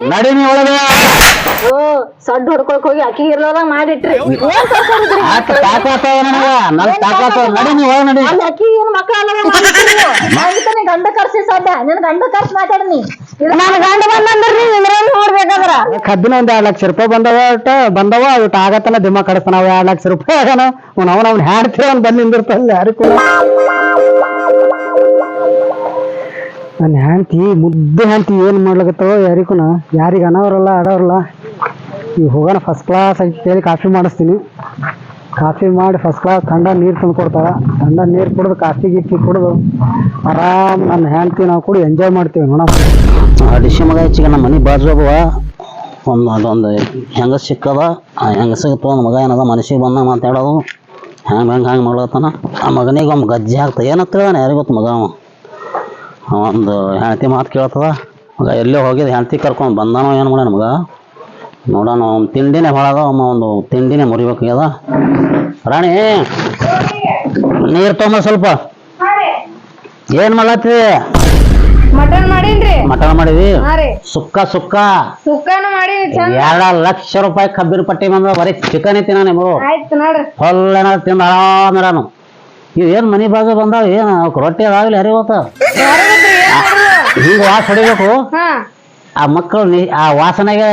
ನಡಿ ನೀ ಒಳಗ. ಓ ಸಡ್ ಹೊಡ್ಕೊಳಕ್ ಹೋಗಿ ಅಕ್ಕಿ ಇರ್ಲಾರ್ದಂಗ ಮಾಡಿಟ್ರಿ. ಏನ್ ಕರ್ಕೊಂಡಿದ್ರಿ ಆತ ತಾಕಾತವ ನನಗ. ನನ್ ತಾಕಾತವ ನಡಿ ನೀ ಒಳಗ ನಡಿ. ಅಲ್ಲಿ ಅಕ್ಕಿ ಏನ್ ಮಕ್ಳ ಅದಕ್ಕೆ ಗಂಡ ಕರ್ಸಿ ಸಾಧ್ಯ. ನಿನ್ ಗಂಡ ಕರ್ಸಿ ಮಾತಾಡ್ನಿ. ನನ್ ಗಂಡ ಬಂದಂದ್ರಿ ಇದ್ರಲ್ಲಿ ನೋಡ್ಬೇಕಾದ್ರ. ಕಬ್ಬಿನ ಒಂದ್ ಎರಡ್ ಲಕ್ಷ ರೂಪಾಯಿ ಬಂದವ ಒಟ್ಟ ಬಂದವ ಒಟ್ಟು ಆಗತ್ತನ ದಿಮ್ಮ ಕಡಿಸ್ತಾನ. ಎರಡ್ ಲಕ್ಷ ರೂಪಾಯಿ ಆಗನ. ಅವ್ನ ಅವನ ಅವ್ನ ಬಂದ್ ನಿಂದಿರ್ತಲ್ಲ ಯಾರಿಗೂ ನನ್ನ ಹೆಂಡ್ತಿ, ಮುದ್ದೆ ಹೆಂಡ್ತಿ ಏನು ಮಾಡ್ಲಕತ್ತವ ಯಾರಿಗೂ ಯಾರಿಗೆ ಅನ್ನೋರಲ್ಲ ಆಡೋರಲ್ಲ ಈಗ ಹೋಗೋಣ ಫಸ್ಟ್ ಕ್ಲಾಸ್ ಆಗಿ ಕೇಳಿ ಕಾಫಿ ಮಾಡಿಸ್ತೀನಿ. ಕಾಫಿ ಮಾಡಿ ಫಸ್ಟ್ ಕ್ಲಾಸ್ ಥಂಡ ನೀರು ತಂದು ಕೊಡ್ತಾಳೆ. ನೀರು ಕುಡಿದು ಕಾಫಿ ಗಿಫಿ ಕುಡಿದು ಆರಾಮ್ ನನ್ನ ಹೆಂಡ್ತಿ ನಾವು ಕೂಡ ಎಂಜಾಯ್ ಮಾಡ್ತೀವಿ ನೋಡೋಣ ಡಿಶಿ ಮಗ ಹೆಚ್ಚಿಗೆ ನಮ್ಮ ಮನೆ ಬಾಜು ಒಬ್ಬವ ಒಂದು ಅದೊಂದು ಹೆಂಗ ಸಿಕ್ಕದ, ಆ ಹೆಂಗಸಿಗೆ ತೊಗೊಂಡು ಮಗ ಏನದ, ಮನಸ್ಸಿಗೆ ಬಂದ ಮಾತಾಡೋದು. ಹ್ಯಾಂಗೆ ಹೆಂಗೆ ಹಂಗೆ ಮಾಡ್ಲತ್ತಾನ. ಆ ಮಗನಿಗೆ ಒಮ್ಮೆ ಗಜ್ಜೆ ಆಗ್ತದೆ. ಏನಂತ ತಿಳಿದಾನೆ ಯಾರಿಗೂ ಗೊತ್ತು ಮಗ ಅವ. ಒಂದು ಹೆಂಡತಿ ಮಾತು ಕೇಳ್ತದ. ಮಗ ಎಲ್ಲೇ ಹೋಗಿದ್ದು ಹೆಂಡತಿ ಕರ್ಕೊಂಡು ಬಂದಾನೋ ಏನು ಮಾಡ್ಯಾನ ಮಗ ನೋಡೋಣ ಒಂದು ತಿಂಡಿನೇ ಭಾಳ ಅದ ಅಮ್ಮ ಒಂದು ತಿಂಡಿನೇ ಮುರಿಬೇಕಾಗ್ಯದ ರಾಣಿ ನೀರು ತೊಗೊಂಬ ಸ್ವಲ್ಪ. ಏನು ಮಾಡತ್ತಿ? ಮಟನ್ ಮಾಡಿನ್ರಿ. ಮಟನ್ ಸುಕ್ಕ ಸುಕ್ಕ. ಸುಕ್ಕನ ಮಾಡೀನಿ ಎರಡ ಲಕ್ಷ ರೂಪಾಯಿ ಕಬ್ಬಿನ ಪಟ್ಟಿ ಬಂದ ಬರೀ ಚಿಕನ್ ತಿನ್ನ ನಿಮಗು ಏನಾದ್ರು ತಿಂದ ಆರಾಮಿರಾನು ಇವ್ ಏನ್ ಮನಿ ಬಾಜು ಬಂದಾವ ಏನ್ ರೊಟ್ಟಿ ಅದಾಗಲಿ ಹರಿ ಗೊತ್ತ ಹಿಂಗ ವಾಸ ಹೊಡಿಬೇಕು? ಹಾ. ಆ ಮಕ್ಕಳು ನಿ ಆ ವಾಸನೆಗೆ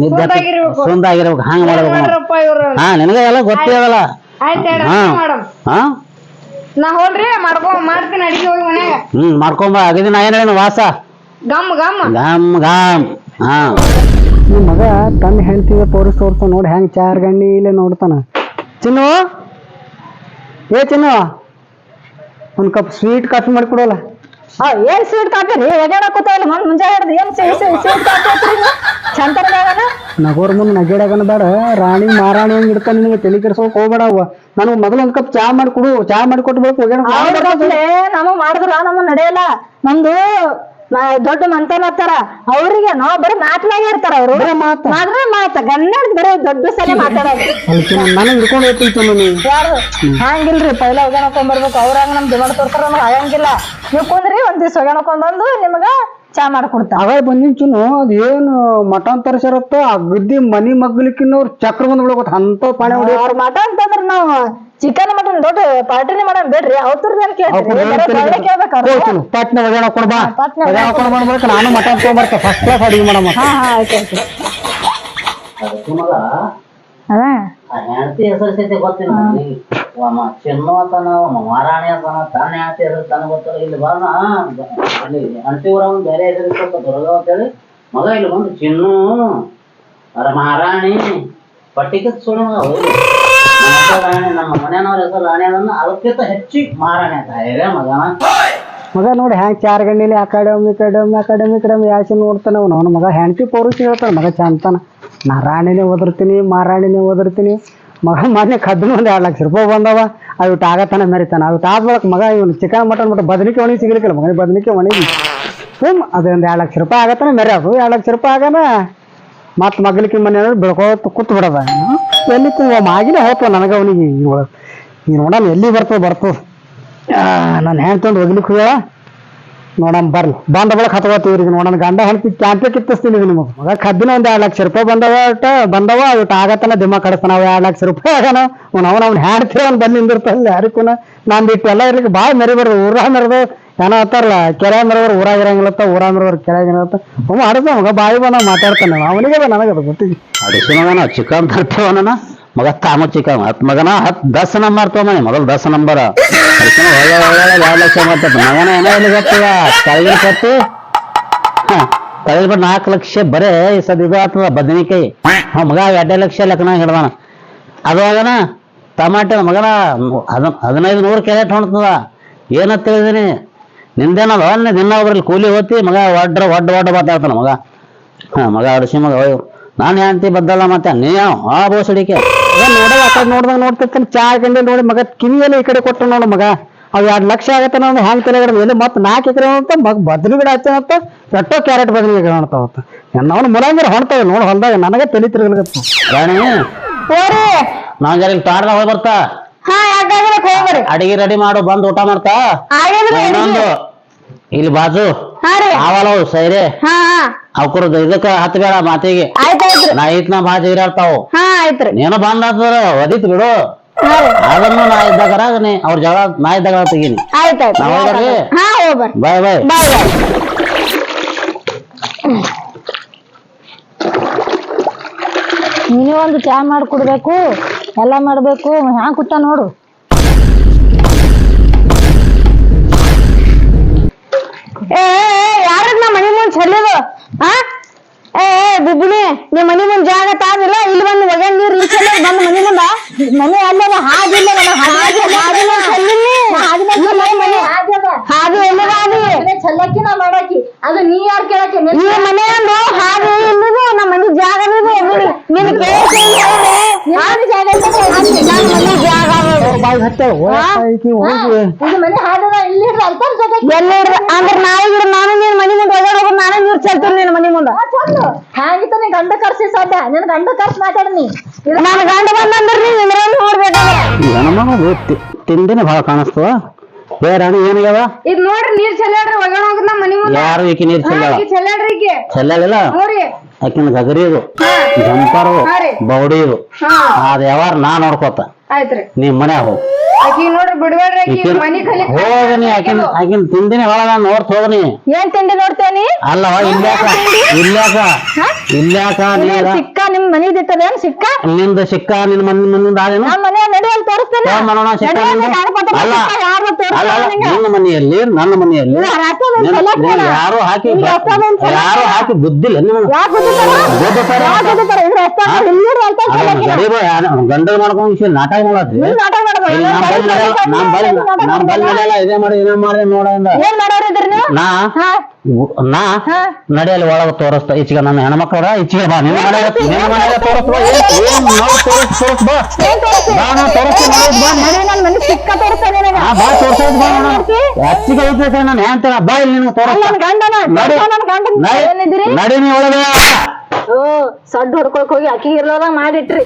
ನಿದ್ದೆ ಸುಂದಾಗಿರ್ಬೇಕು. ಸುಂದಾಗಿರ್ಬೇಕು ಹಂಗ ಮಾಡ್ಬೇಕು ನಾವು. ನೋಡ್ರಪ್ಪ ಇವ್ರು? ಹಾ ನಿನಗೆ ಎಲ್ಲ ಗೊತ್ತಿರಲ್ಲ ಆಯ್ತು. ಹಾ. ಮಾಡಮ್ ಹಾ? ನಾ ಹೋಲ್ರಿ ಮಾಡ್ಕೊ ಮಾಡ್ತೀನಿ ಅಡಿಗೆ ಹೋಗಿ ಮನ್ಯಾಗ. ಹ್ಮ್ ಮಾಡ್ಕೊಂಬ ಆಗಿದ್ದೀನಿ ನಾ ಏನ್ ಹೇಳಿನ ವಾಸ? ಗಮ್ ಗಮ್. ಗಾಮ್ ಗಾಮ್. ಹಾ. ನಿಮ್ಮ ಮಗ ತನ್ನ ಹೆಂಡತಿಗೆ ತೋರಿಸ್ ತೋರ್ಸ ನೋಡಿ ಹೆಂಗ್ ಚಾರ್ ಗಂಡಿ ಇಲ್ಲೇ ನೋಡ್ತಾನ. ಚಿನ್ನು? ಏ ಚಿನ್ನು? ಒಂದ್ ಕಪ್ ಸ್ವೀಟ್ ಕಾಫಿ ಮಾಡಿ ಕೊಡೋಲ್ಲ ಆ, ಏನ್ ಸ್ವೀಟ್ ಕಾಫಿ ರೀ ಎಗೇಡ ಕೂತಾವಲ್ಲ ಮನ್ ಮುಂಜಾನೆ ಹಿಡ್ದು ಏನ್ ಸ್ವೀಟ್ ಕಾಫಿ ಐತ್ರಿ ಚಂತನದಾಗನ ನಗೋರ್ ಮುಂದೆ ನಗೇಡಗನ ಬೇಡ. ರಾಣಿ ಮಹಾರಾಣಿ ಹಂಗ ಇಡ್ಕ ನಿನಗೆ ತಲೆ ಕೆಡ್ಸೋಕ್ ಹೋಗ್ಬೇಡ ಅವ ನನಗೆ ಮೊದಲು ಒಂದ್ ಕಪ್ ಚಾ ಮಾಡಿ ಕೊಡು ಚಾ ಮಾಡಿ ಕೊಟ್ಟು ಬೇಕು ಅವ್ರಗಪ್ಲೆ ನಮ್ಮ ಮಾಡಿದ್ರ ನಮ್ಮ ನಡೆಯಲ್ಲ. ನಮ್ದು ದೊಡ್ಡ ಮಂತನ ಹತ್ತಾರ. ಅವ್ರಿಗೆ ನೋ ಬರೀ ಮಾತನಾಗ ಇರ್ತಾರ ಅವ್ರು. ಮಾತ? ಮಾತ್ರ ಮಾತ. ಗನ್ನಡ ಬರೀ ದೊಡ್ಡ ಸಲ ಮಾತಾಡೋದು. ಹಂಗಿಲ್ರಿ. ಪೈಲ ಒಗ್ಯಾಣಕೊಂಡ್ ಬರ್ಬೇಕು ಅವ್ರಂಗ ನಮ್ ದಿಮಾಡ್ ತೋರ್ತಾರ ನಮ್ಗೆ ಆಗಂಗಿಲ್ಲ. ನೀವು ಕುಂದ್ರಿ ಒಂದ್ ದಿವ್ಸ ಒಗ್ಯಾಣಕೊಂಡ್ ಬಂದು ನಿಮ್ಗ ಚಾ ಮಾಡ್ಕೊಡ್ತಾರ ಅವಾಗ ಬಂದಿನ ಚುನು ಅದ್ ಏನು ಮಟನ್ ತರಿಸಿರತ್ತೋ ಆ ಗುದ್ದಿ ಮನಿ ಮಗ್ಲಿಕ್ಕಿನ್ನವ್ರು ಚಕ್ರ ಬಂದ್ ಬಿಡೋಕತ್ ಅಂತ ಪಾಣಿ ಹೊಡಿ ಅವ್ರ ಮಠ ಅಂತಂದ್ರ ನಾವು ಚಿಕನ್ ಮಟನ್ ದೊಡ್ಡ ಪಾರ್ಟಿನೇ ಮಾಡೋಣ ಬೇಡ್ರಿ ಅವ್ರದ್ದು ಕೇಳ್ತೀನಿ. ಪಟ್ನ ಒಗ್ಯಾಣ ಕೊಡ್ಬಾ ಹಾ, ಒಗ್ಯಾಣ ಕೊಡ್ ಮಾಡ್ಬೇಕು ನಾನು ಮಟನ್ ತೊಗೊಂಬರ್ತ ಫಸ್ಟ್ ಕ್ಲಾಸ್ ಅಡಿಗೆ ಮಾಡಮ್ಮ ಹಾ ಹಾ ಆಯ್ತು ಆಯ್ತು. ಅದ ಹೆಂಡತಿ ಹೆಸರು ಸಹಿತ ಗೊತ್ತಿಲ್ಲ ಚೆನ್ನು ಅಂತಾನ ಮಹಾರಾಣಿ ಅಂತಾನ ಹೆಂಡತಿ ಹೆಸರು ತನ ಗೊತ್ತಿಲ್ಲ. ಇಲ್ಲಿ ಬಾನ ಅಲ್ಲಿ ಹೆಂಡತಿ ಊರ ಒಂದು ಬೇರೆ ಹೆಸರು ಇಟ್ಕೊತ ದೊರಗ ಅಂತೇಳಿ ಮಗ ಇಲ್ಲಿ ಬಂದು ಚಿನ್ನು ಅರ ಮಾರಾಣಿ ಪಟ್ಟಿಕತ್ ಸುಳ್ಳು ಮಗ. ಮಗ ನೋಡಿ ಹ್ಯಾಂಗ ಚಾರ್ ಗಂಡಿಲಿ ಅಕಾಡೆಮಿ ಕಡೆ ಅಕಾಡೆಮಿ ಈ ಕಡೆ ಯಾಸಿ ನೋಡ್ತಾನೆ ಅವನು. ಅವನ ಮಗ ಹೆಂಡತಿ ಪೌರುಷಿ ಹೇಳ್ತಾನೆ. ಮಗ ಚಂತಾನ. ನಾ ರಾಣಿನೇ ಓದಿರ್ತೀನಿ ಮಾರಾಣಿನೇ ಓದಿರ್ತೀನಿ ಮಗ ಮೊನ್ನೆ ಕದ್ದನು ಒಂದು ಎರಡು ಲಕ್ಷ ರೂಪಾಯಿ ಬಂದವ. ಅದು ಆಗತ್ತಾನೆ ಮೆರಿತಾನ. ಅದು ತಾಸ್ಬೇಕು ಮಗ ಇವನು ಚಿಕನ್ ಮಟನ್ ಬಿಟ್ಟು ಬದನಿಕೆ ಒಣಗಿ ಸಿಗಲಿಕ್ಕಿಲ್ಲ. ಮಗನಿಗೆ ಬದನಿಕೆ ಒಣಗಿ. ಸುಮ್ ಅದೊಂದು ಎರಡು ಲಕ್ಷ ರೂಪಾಯಿ ಆಗತ್ತಾನೆ ಮೆರಿ ಅದು ಎರಡು ಲಕ್ಷ ರೂಪಾಯಿ ಆಗನ ಮತ್ತೆ ಮಗ್ಲಿಕ್ಕಿನ ಮನೆ ಬೆಳ್ಕೋತ ಕೂತ್ ಬಿಡದ ಎಲ್ಲಿ ಆಗಿನೇ ಹೋಗ್ತವ ನನಗೆ ಅವನಿಗೆ. ಈಗ ನೋಡಣ ಎಲ್ಲಿ ಬರ್ತದ ಬರ್ತದ ನಾನು ಹೆಣ್ತಂದು ಹೋಗ್ಲಿಕ್ಕೆ ಹೋಗ್ಯಾಳ ನೋಡಣ ಬರ್ಲಿ. ಬಂದ ಬಳಕ ಹತ್ಕೋತೀವಿ ಈಗ ಗಂಡ ಹೆಣ್ತಿ ಕ್ಯಾಂಪೇ ಕಿತ್ತಿಸ್ತೀನಿ ಈಗ ನಿಮಗೆ. ಮಗ ಕಬ್ಬಿನ ಒಂದು ಎರಡು ಲಕ್ಷ ರೂಪಾಯಿ ಬಂದವ ಬಂದವ ಒಟ್ಟು ಆಗತ್ತನ ದಿಮ್ಮ ಕಡಿಸ್ತಾನ ಅವ ಎರಡು ಲಕ್ಷ ರೂಪಾಯಿ ಆಗನ. ಅವ್ನು ಅವನ ಅವ್ನು ಹೆಣ್ತಿ ಅವ್ನು ಬಂದು ನಿಂದಿರ್ತಾನ ಯಾರಿಗೂ ನಾನು ಇಟ್ಟು ಎಲ್ಲ ಇರ್ಲಿಕ್ಕೆ ಭಾಳ ಮೆರಿಬಾರ್ದು ಊರ ಮೆರೆದು ಏನೋ ಅಂತಾರಲ್ಲ ಕೆರೆ ಮೆರವರು ಊರಾಗ ಇರಂಗಿಲ್ಲತ್ತ, ಊರ ಮೆರವರು ಕೆರೆಯಾಗ ಇರತ್ತ ಅವ ಆಡ್ದ ಮಗ ಬಾಯಿ ಬಂದ ಮಾತಾಡ್ತಾನೆ ಅವನಿಗೆ ನನಗೆ ಅದು ಗೊತ್ತಿದೆ ಅಡಿಸಿ ಮಗನ ಚಿಕನ್ ತರ್ತೇವನ ಮಗ ತಾಮ ಚಿಕನ್ ಹತ್ ಮಗನ ಹತ್ ದಸ ನಂಬರ್ ತೊಗೊಂಬನಿ ಮೊದಲು ದಸ ನಂಬರ್ ಎರಡು ಲಕ್ಷ ಮಾಡ್ತದ ಮಗನ ಏನೋ ಇಲ್ಲಿ ಗೊತ್ತಿಲ್ಲ ತಳಗಿನ ಕಟ್ಟಿ ತಳಗಿಬಿಟ್ಟು ನಾಲ್ಕು ಲಕ್ಷ ಬರೇ ಈ ಸದ್ ಇದು ಆಗ್ತದ, ಬದನಿಕಾಯಿ. ಹ್ಞೂ ಮಗ ಎರಡೇ ಲಕ್ಷ ಲೆಕ್ಕನ ಹಿಡ್ದಾನ. ಅದು ಆಗನ ಟಮಾಟೆ ಮಗನ, ಹದ, ಹದಿನೈದು ನೂರು ಕೆರೆ ಹೊಣ್ತದ ಏನಂತ ತಿಳಿದೀನಿ ನಿಂದೇನಲ್ಲ ಅಲ್ಲಿ ದಿನ ಒಬ್ರಲ್ಲಿ ಕೂಲಿ ಹೋತಿ ಮಗ ಒಡ್ರ ಒಡ್ಡ ಒಡ್ಡ ಮಾತಾಡ್ತಾನ ಮಗ. ಹಾ ಮಗ ಅಡಿಸಿ ಮಗ ಅಯ್ಯೋ. ನಾನು ಹೆಂಡತಿ ಬದ್ದಲ್ಲ ಮತ್ತೆ? ನೀ ಯಾವ ಆ ಬೋಸಡಿಕೆ ನೋಡಲ್ಲ ಆ ಕಡೆ ನೋಡ್ದಾಗ ನೋಡ್ತಿರ್ತಾನೆ. ಚಾ ಗಂಟೆ ನೋಡಿ ಮಗ ಕಿವಿಯಲ್ಲಿ ಈ ಕಡೆ ಕೊಟ್ಟು ನೋಡು ಮಗ. ಅವ್ ಎರಡು ಲಕ್ಷ ಆಗತ್ತೆ ನಾನು ಹ್ಯಾಂಗ್ ತಲೆ ಎಲ್ಲಿ ಮತ್ತೆ ನಾಲ್ಕು ಎಕರೆ ಅಂತ ಮಗ ಬದ್ನಿ ಗಿಡ ಅಂತ ಎಷ್ಟೋ ಕ್ಯಾರೆಟ್ ಬದ್ನಿ ಗಿಡ ಕಾಣ್ತಾವತ್ತ ನನ್ನ ಮುಲಂಗಿರ ಹೊಣ್ತಾವೆ ನೋಡು ಹೊಲ್ದಾಗ. ನನಗೆ ತಲೆ ತಿರುಗಲಿಗತ್ತ ರಾಣಿ ನಾನು ನಾವ್ ಜರ ಇಲ್ಲಿ ಹೋಗಿ ಬರ್ತಾ ಅಡಿಗೆ ರೆಡಿ ಮಾಡು ಬಂದು ಊಟ ಮಾಡ್ತಾ? ಇನ್ನೊಂದು ಇಲ್ಲಿ ಬಾಜು ಹಾ ರೀ. ಸೈರೆ. ಹಾ ಹಾ. ಹತ್ ಇದಕ್ಕ ಹತ್ಬೇಡ ಮಾತಿಗೆ. ಆಯ್ತಾಯ್ತ್ರಿ ನಾ ಐತ್ ನಾ ಬಾಜು ಇರ್ತಾವು ಹಾ ಆಯ್ತ್ರಿ ನೀನು ಬಂದ ಒದಿತ್ ಬಿಡು. ಅದನ್ನು ನಾ ಇದ್ದಾಗ ನೀ ಅವ್ರ ಜಗಳ ನಾ ಇದ್ದಾಗ ತೆಗೀನಿ. ಆಯ್ತಾಯ್ತು ನಾವ್ ಹೋಗ್ಬರ್ರಿ? ಹಾ ಹೋಗ್ಬರ್ರಿ ಬಾಯ್ ಬಾಯ್. ಬಾಯ್ ಬಾಯ್. ನೀನೇ ಒಂದು ಚಾ ಮಾಡಿ ಕೊಡ್ಬೇಕು ಎಲ್ಲ ಮಾಡ್ಬೇಕು ಹ್ಯಾಂಗ ಕೂತ ನೋಡು. ಚೆಲ್ಲದು ಹಾ ಏ ಏ, ಬಿಬ್ಬಿನಿ ನೀ ಮನಿ ಮುಂದ್ ಜಾಗ ತಾದಿಲ್ಲ ಇಲ್ಲಿ ಬಂದು ಒಗ ನೀರ್ ಇಲ್ಲಿ ಬಂದ್ ಮನಿ ಮುಂದ. ಮನೆ ಅಲ್ಲದ ಹಾದಿಲ್ಲ ಹಾಗೆ ಹಾದಿ ಹಾದಿಲ್ಲ ಚೆಲ್ಲಿನಿ ಮನೆ ಹಾದಿ ಎಲ್ಲಿದ ಹಾದಿ ಚಲ್ಲಕ್ಕಿ ನಾ ಮಾಡಾಕಿ ಅದು ನೀ ಯಾರ್ ಕೇಳಕ್ಕೆ? ನೀ ಮನೆ ಅಂದು ಹಾದಿ ಇಲ್ಲದು ನಮ್ಮ ಮನಿ ಜಾಗ ನಿನ್ ಕೇಳಿ ಜಾಗ ಬಾಯ್ ಹತ್ತ ಹೋಗಿ ಇದು ಮನೆ ಇಲ್ಲಿ ಹಿಡ್ದು ಅಂದ್ರೆ ನಾಳೆ ನಾನು ನೀನ್ ಮನಿ ಮುಂದೆ ಒಳಗಡೆ ಹೋಗಿ ನಾನೇ ನೀರು ಚೆಲ್ತೀನಿ ನಿನ್ ಮನಿ ಮುಂದ. ಚಂದ. ಹ್ಯಾಂಗಿತ್ತ ನೀ ಗಂಡ ಕರ್ಸಿ ಸಾಧ್ಯ ನಿನ್ ಗಂಡ ಕರ್ಸಿ ಮಾತಾಡಿ ನೀ. ನನ್ನ ಗಂಡ ಬಂದಂದ್ರ ನೀವ್ ಇದ್ರಲ್ಲಿ ನೋಡ್ಬೇಕಾದ್ರೆ ಗಣಮಗ ತಿಂಡಿನ ಭಾಳ ಕಾಣಿಸ್ತದ ಏ ರಾಣಿ ಏನಾಗ್ಯವ? ಇದ್ ನೋಡ್ರಿ ನೀರ್ ಚೆಲ್ಲಾಡ್ರಿ ಹೋಗದ್ ನಮ್ಮ ಮನಿ ಮುಂದೆ. ಯಾರು ಈಕಿ ನೀರ್ ಚೆಲ್ಲಾಡ್ರಿ ಈಕೆ ಚೆಲ್ಲಲಿಲ್ಲ ನೋಡ್ರಿ. ಆಕಿನ ಗಗರಿ ಇದು. ಜಂಪರು. ಬೌಡಿ ಇದು. ಯಾವಾರ ನಾ ನೋಡ್ಕೋತ. ಆಯ್ತ್ರಿ. ನೀ ಮನೆ ಹೋಗ್. ಆಕಿ ನೋಡ್ರಿ ಬಿಡ್ಬೇಡ್ರಿ ಆಕಿ ಈಕಿನ ಮನಿ ಖಾಲಿ ಹೋಗನಿ ಆಕಿನ ಆಕಿನ ತಿಂದಿನಿ ಒಳಗ ನೋಡ್ತ ಹೋಗನಿ ಏನ್ ತಿಂಡಿ ನೋಡ್ತೇನಿ ಅಲ್ಲ ನೀರ ಸಿಕ್ಕ ನಿಮ್ ಸಿಕ್ಕ? ನಿಂದ ಸಿಕ್ಕ ನಿನ್ ಮನ್ ಆದೇನು? ಮನೆ ತೋರಿಸ್ತೇನೆ. ಮನೋಣ ಸಿಕ್ಕ ಅಲ್ಲಿ ನಿನ್ನ ಮನೆಯಲ್ಲಿ ನನ್ನ ಮನೆಯಲ್ಲಿ ಯಾರು ಹಾಕಿ ಯಾರು ಹಾಕಿ ಬುದ್ಧಿಲ್ಲ ನಿಮ್ಮ ಯಾಕೆ ಮಾಡ್ಕೊಂಡು? ಯಾಕೆ ಗೊತ್ತಾರ ಇದ್ರ ಅಷ್ಟ ಇಲ್ಲಿ ಅಂತ ಗರೀಬ ಗಂಡ ಮಾಡ್ಕೊಂಡು ನಾಟಕ ಮಾಡತ್ರಿ ನಾಟಕ ಮಾಡ್ಬೋದು ಇಲ್ಲಿ ನಮ್ ಬಲ್ಲಿ ನಡೆಯಲ್ಲ, ನಮ್ ಬಲ್ಲಿ ನಮ್ ಬಲ್ಲಿ ನಡೆಯಲ್ಲ ಇದೇ ಮಾಡಿ ಇದೇ ಮಾಡಿ ನೋಡಿಂದ ಏನ್ ಮಾಡೋರಿದ್ರಿ ನೀವು? ನಾ? ಹಾ. ನಾ? ಹಾ. ನಡೆಯಲ್ಲ ಒಳಗ ತೋರಿಸ್ತಾ ಈಚೆಗೆ ನನ್ನ ಹೆಣ್ಮಕ್ಳ ಈಚೆಗೆ ಬಾ. ನಿನ್ನ ಮನೆಗೆ ನಿನ್ನ ಮನೆಗೆ ಬಾ ಏನ್ ಏನ್ ನಾವು ತೋರಿಸ್ ತೋರಿಸ್ ಬಾ. ಏನ್ ತೋರಿಸ್ತಿ? ಬಾ ನಾ ತೋರಿಸ್ತೀನಿ. ನೋಡ್ ಬಾ ನಡಿ ನನ್ ಮನೆ ಸಿಕ್ಕ ತೋರಿಸ್ತೇನೆ ನಿನಗೆ. ಆ ಬಾ ತೋರ್ಸೋದ್ ಬಾ ನೋಡೋಣ ಹೆಚ್ಚಿಗೆ ಐತೆ ನಾನು ಹೇಳ್ತೇನೆ ಬಾ ಇಲ್ಲಿ ನಿನಗೆ ತೋರಿಸ್ತಾ. ನನ್ ಗಂಡನ ನಡಿ. ನನ್ ಗಂಡನ ನಡಿ. ಏನಿದ್ದೀರಿ? ನಡಿ ನೀ ಒಳಗೆ ಓ ಸಡ್ಡು ಹೊಡ್ಕೊಳಕ್ ಹೋಗಿ ಅಕ್ಕಿ ಇರ್ಲಾರ್ದಂಗ್ ಮಾಡಿಟ್ರಿ.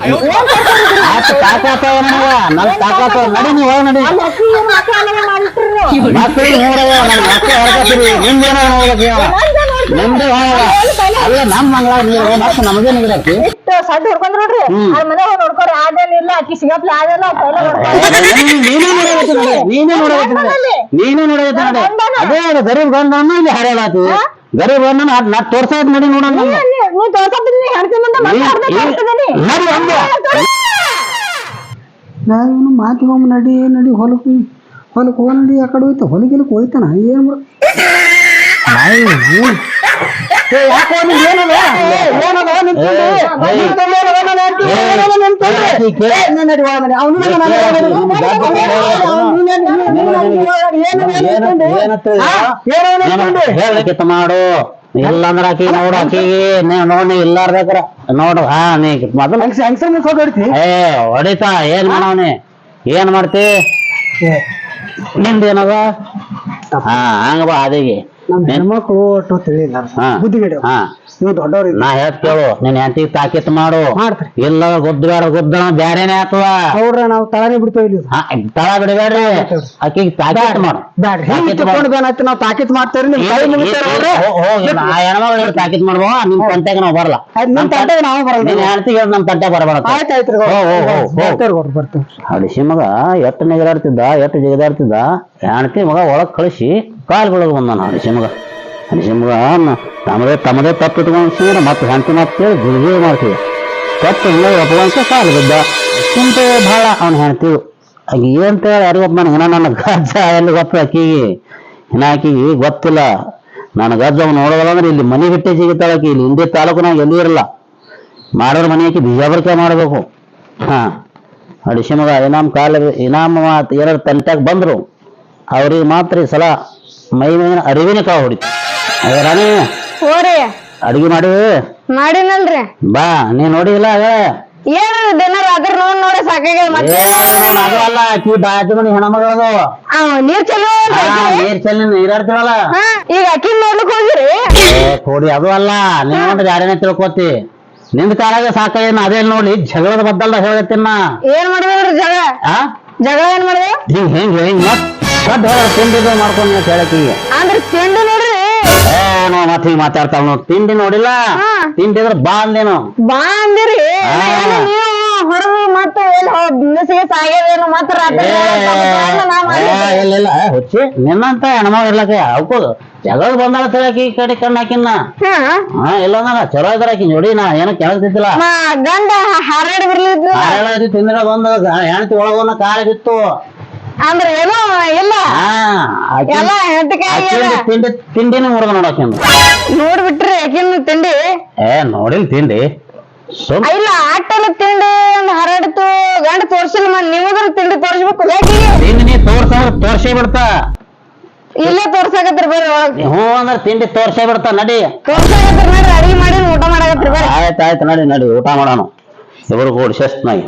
ಆತ ತಾಕಾತ ನನಗ ನನ್ ತಾಕಾತ ನಡಿ ನೀ ಒಳಗೆ ನಡಿ. ಅಲ್ಲಿ ಅಕ್ಕಿ ಏನ್ ಮಕ್ಕ ಅಲ್ಲೇ ಮಾಡಿಟ್ರಿ ನೀವು? ಮಕ್ಕಳಿಗೆ ನೋಡವ ನನ್ನ ಮಕ್ಕಳು ಹೊರಗತ್ತೀರಿ ನಿಮ್ದೇನ ನೋಡಕ್ಕೆ ನಿಮ್ದೇ ಹೋಗವ ಅಲ್ಲ ನಮ್ಮ ಮಂಗಳ ನೀರು ಮತ್ತೆ ನಮಗೇನು ಇರಕ್ಕೆ ಇಷ್ಟು ಸಡ್ಡು ಹೊಡ್ಕೊಂಡ್ ನೋಡ್ರಿ. ಹ್ಮ್. ಅಲ್ಲಿ ಮನೆ ಹೋಗಿ ನೋಡ್ಕೊರಿ ಅಕ್ಕಿ ಸಿಗಪ್ಲೆ ಅದೇಲ್ಲ ಪೈಲ ನೀನೇ ನೋಡಬೇಕು ನೋಡಿ ನೀನೇ ನೋಡಬೇಕು ನೋಡಿ. ನೀನೇ ನೋಡಬೇಕು ನೋಡಿ. ಅದೇ ಅದು ಗರೀಬ್ ಗಂಡನ್ನು ಇಲ್ಲಿ ಹರಿಯಾಡಾತು ಗರೀಬ್ ನಾ ತೋರ್ಸಾದ್ ನೋಡಿ ನೋಡೋಣ ಹೆಣ್ತಿ ಮುಂದೆ ನೀ- ನಡಿ ಅಂದೆ. ನಾನು ಮಾತಿಗೊಮ್ಮೆ ನಡಿ ನಡಿ ಹೊಲಕ್ಕೆ ಹೊಲಕ್ಕೆ ಹೋಗ ನಡಿ ಆ ಕಡೆ ಹೋಯ್ತು ಹೊಲಗಿಲಕ್ಕೆ ಹೋಯ್ತಾನ ಏನು ಮಾಡ ಯಾಕೋ ನಿಂಗೆ ಏನದ? ಏನದ? ಏಯ್, ಕೇಳು. ಹೇಳಕ್ಕಿತ್ತ ಮಾಡು. ಇಲ್ಲಂದ್ರ ಆಕಿ ನೋಡು ಆಕಿಗೆ ನೀವ್ ನೋಡಿ ಇಲ್ಲಾರ್ದಕ್ರ ನೋಡು ಹಾ ನೀ ಮೊದಲ ಏ ಹೊಡಿತಾ ಏನ್ ಮಾಡವ್ನಿ ಏನ್ ಮಾಡ್ತಿ? ನಿಂದೇನದ ಹಾ ಹಂಗ ಬಾ ಅದಿಗೆ. ಹೆಣ್ಮಕ್ಳು ಒಟ್ಟು ತಿಳಿಲ್ಲ ಹಾ. ನೀವು ದೊಡ್ಡವ್ರಿಗೆ ನಾ ಹೇಳ್ತ ಕೇಳು ನಿನ್ ಹೆಂಡತಿ ತಾಕೀತ್ ಮಾಡು. ಮಾಡ್ತ್ರಿ. ಇಲ್ಲ ಗುದ್ದಬೇಡ ಗುದ್ದ ಬ್ಯಾರೇನೆ ಆತವ ಅವ್ರ ನಾವು ತಳನೇ ಬಿಡ್ತೇವೆ ಇಲ್ಲಿ. ತಳ ಬಿಡಬೇಡ್ರಿ. ಆಕಿಗೆ ತಾಕೀತ್ ಮಾಡು. ಬ್ಯಾಡ್ರಿ. ಹಿಂಗ್ ತಾಕೀತ್ ಮಾಡು. ನಾವು ತಾಕೀತ್ ಮಾಡ್ತೇವ್ರಿ ನಿಮ್ ಕೈ ಮುಗಿತಾರ ಅವ್ರು. ಹೋ- ಹೋಗಿ ಆ ಹೆಣ್ಮಗಳು ತಾಕೀತ್ ಮಾಡ್ಬೋ ನಿಮ್ ತಂಟೆಗೆ ನಾವು ಬರಲ್ಲ. ಆಯ್ತ್ ನಿಮ್ ತಂಟೆಗೆ ನಾವು ಬರಲ್ಲ. ನಿನ್ ಹೆಂಡತಿಗೆ ನಮ್ ತಂಟೆ ಬರಬೇಡ ಆಯ್ತು ಆಯ್ತು ಹೋ, ಹೋ, ಹೋ, ಹೋ. ಬರ್ತೇವ್ರಿ ಗೌಡ್ರು, ಬರ್ತೇವ್ರಿ. ಹಡಿಸಿ ಮಗ ಎಟ್ಟು ನೆಗದಾಡ್ತಿದ್ದ ಎಟ್ಟು ಜಿಗದಾಡ್ತಿದ್ದ? ಹೆಂಡತಿ ಮಗ ಒಳಗ್ ಕಳಿಸಿ ಕಾಲ್ ಬೆಳಗ್ ಬಂದಾನ ಹಡಿಸಿ ಮಗ ಹಡಿಸಿ ಮಗ ನ- ತಮ್ಮದೇ ತಮ್ಮದೇ ತಪ್ಪು ಇಟ್ಕೊಂಡು ಮತ್ತೆ ಹೆಂಡತಿ ಮತ್ತೆ ಕೇಳಿ ಗುರುಗಿ ಮಾಡ್ತೀವಿ. ತಪ್ಪು ಹಿಂಗೆ ಒಪ್ಕೊಂತ ಕಾಲು ಬಿದ್ದ ಚಿಂತೆ ಭಾಳ ಅವ್ನು ಹೆಣ್ತಿವು ಆಕಿ ಏನ್ ಹೇಳಿ ಯಾರಿಗೊಬ್ಬ ನನಗೆ ನನ್ನ ಗಜ್ಜ, ಎಲ್ಲಿ ಗೊತ್ತ ಆಕಿಗೆ? ಇನ್ನ ಆಕಿಗೆ ಗೊತ್ತಿಲ್ಲ. ನನ್ನ ಗಜ್ಜ ಅವ್ನು ನೋಡೋದಲ್ಲ ಇಲ್ಲಿ ಮನೆ ಬಿಟ್ಟೆ ಸಿಗುತ್ತಾಳ ಆಕಿ. ಇಲ್ಲಿ ಹಿಂದೆ ತಾಲೂಕು ಎಲ್ಲಿ ಇರಲ್ಲ. ಮಾಡೋರ್ ಮನೆ ಆಕಿ ಬಿಜಾಬರ್ಕೆ ಮಾಡಬೇಕು. ಹಾಂ. ಅಡಿಸಿ ಮಗ ಇನಾಮ್ ಕಾಲ ಇನಾಮ್ ಮಾತು ಏನಾರು ತಂಟ್ಯಾಗ ಬಂದ್ರು. ಅವ್ರಿಗೆ ಮಾತ್ರ ಈ ಸಲ ಮೈ ಮೇಲಿನ ಅರಿವಿನ ಕಾವು ಹೊಡಿತು. ರಾಣಿ ಹೋರಿ. ಅಡಿಗೆ ಮಾಡಿ. ಮಾಡಿನಲ್ರಿ. ಬಾ ನೀ ನೋಡಿಲ್ಲ ಅದ ಏನ್ ದಿನ ರಾತ್ರಿ ನೋಡ್ ನೋಡಿ ಸಾಕಾಗ್ಯದ ಮತ್ತೆ. ಅದು ಅಲ್ಲ ಆಕಿ ಬಾಜು ಮನಿ ಹೆಣ್ಮಗಳದು. ಆ, ನೀರ್ ಚಲೋ ಆ, ನೀರ್ ಚೆಲ್ಲಿ ನೀರಾಡ್ತೀವಲ್ಲ ಹಾ ಈಗ ಅಕ್ಕಿ ನೋಡ್ಲಿಕ್ ಹೋಗಿರಿ? ಕೊಡಿ ಅದು ಅಲ್ಲ ನೀ ನೋಡ್ರಿ ಯಾರೇನೇ ತಿಳ್ಕೊತಿ. ನಿಂದ ಕಾಲಾಗ ಏನ್ ಅದೇ ನೋಡಿ ಜಗಳದ ಬದ್ದಲ್ಲ ಹೇಳತ್ತೀನ ಏನ್ ಮಾಡಿದ್ರಿ ಜಗಳ? ಆ? ಜಗಳ ಏನ್ ಮಾಡಿದ್ರಿ ಹಿಂಗ್ ಹೆಂಗ್ ಹೆಂಗ್ ಮತ್ ತಿಂಡಿದ್ದು ಮಾಡ್ಕೊಂಡು ಹೇಳಕಿ ಅಂದ್ರ ತಿಂಡಿ ನೋಡ್ರಿ ಏನೋ ಮತ್ತೆ ಹಿಂಗ್ ಮಾತಾಡ್ತಾವ ನೋಡ್. ತಿಂಡಿ ನೋಡಿಲ್ಲ? ಹಾ. ತಿಂಡಿ ಅಂದ್ರೆ ಬಾ ಅಂದೇನು ಬಾ ಅಂದಿರಿ. ಆ. ಏನು ನೀವು ಹೊರದು ಮತ್ತೆ ಎಲ್ಲಿ ಹೋಗ್ ಬಿಸಿಗೆ ಸಾಗ್ಯದೇನು ಮತ್ತೆ ರಾತ್ರಿ ನಾ ಮಾಡಿದ್ದೆ. ಇಲ್ಲ ಇಲ್ಲ. ಹುಚ್ಚಿ ನಿನ್ನಂತ ಹೆಣ್ಮಗ್ ಇರ್ಲಕ್ಕ ಅವಕೋದು. ಜಗಳ ಬಂದಾಳ ತಿಳಕಿ ಈ ಕಡೆ ಕಣ್ಣು ಹಾಕಿನ ಹಾ. ಇಲ್ಲ ಅಂದ್ರ ಚಲೋ ಇದ್ರ ಆಕಿ ನೋಡಿ ನಾ ಏನೋ ಕೆಳಗ್ತಿದ್ದಿಲ್ಲ ಮಾ ಗಂಡ ಹಾರಾಡಿ ಬರ್ಲಿದ್ದು ಆರೇಳದಿ ತಿಂದ್ರ ಬಂದ ಹೆಣ್ತಿ ಒಳಗೊಂದ ಕಾಲ ಬಿತ್ತು ಅಂದ್ರೆ ಏನೋ ಇಲ್ಲ ಹಾ ಆಕಿ- ಎಲ್ಲ ಆಕಿಂದು ತಿಂಡಿ ತಿಂಡಿನ ಮುರ್ಗ ನೋಡಕಿಂದು ನೋಡ್ಬಿಟ್ರಿ ಯಾಕಿನ್ನು ತಿಂಡಿ? ಏ ನೋಡಿಲ್ ತಿಂಡಿ? ಸುಮ್ ಇಲ್ಲ ಆಟೆಲ್ಲ ತಿಂಡಿ ಒಂದ್ ಹರಡಿತು ಗಂಡ ತೋರ್ಸಿಲ್ಲ ಮನ್ ನೀವದ್ರ ತಿಂಡಿ ತೋರಿಸ್ಬೇಕು ತಿಂಡಿ ನೀ ತೋರ್ಸ ತೋರ್ಸೇ ಬಿಡ್ತಾ. ಇಲ್ಲೇ ತೋರ್ಸಾಕತ್ರಿ ಬೇರೆ ಒಳಗ್. ಹ್ಞೂ ಅಂದ್ರೆ ತಿಂಡಿ ತೋರ್ಸೇ ಬಿಡ್ತಾ ನಡಿ. ತೋರ್ಸಾಕತ್ರಿ ನೋಡ್ರಿ ಅಡಿಗೆ ಮಾಡಿ ಊಟ ಮಾಡಾಕತ್ರಿ ಬೇರೆ. ಆಯ್ತ್ ಆಯ್ತು ನಡಿ ನಡಿ ಊಟ ಮಾಡೋಣ. ಇವರು ಕೂಡಿ ಶಿಸ್ತ್ನಾಗಿ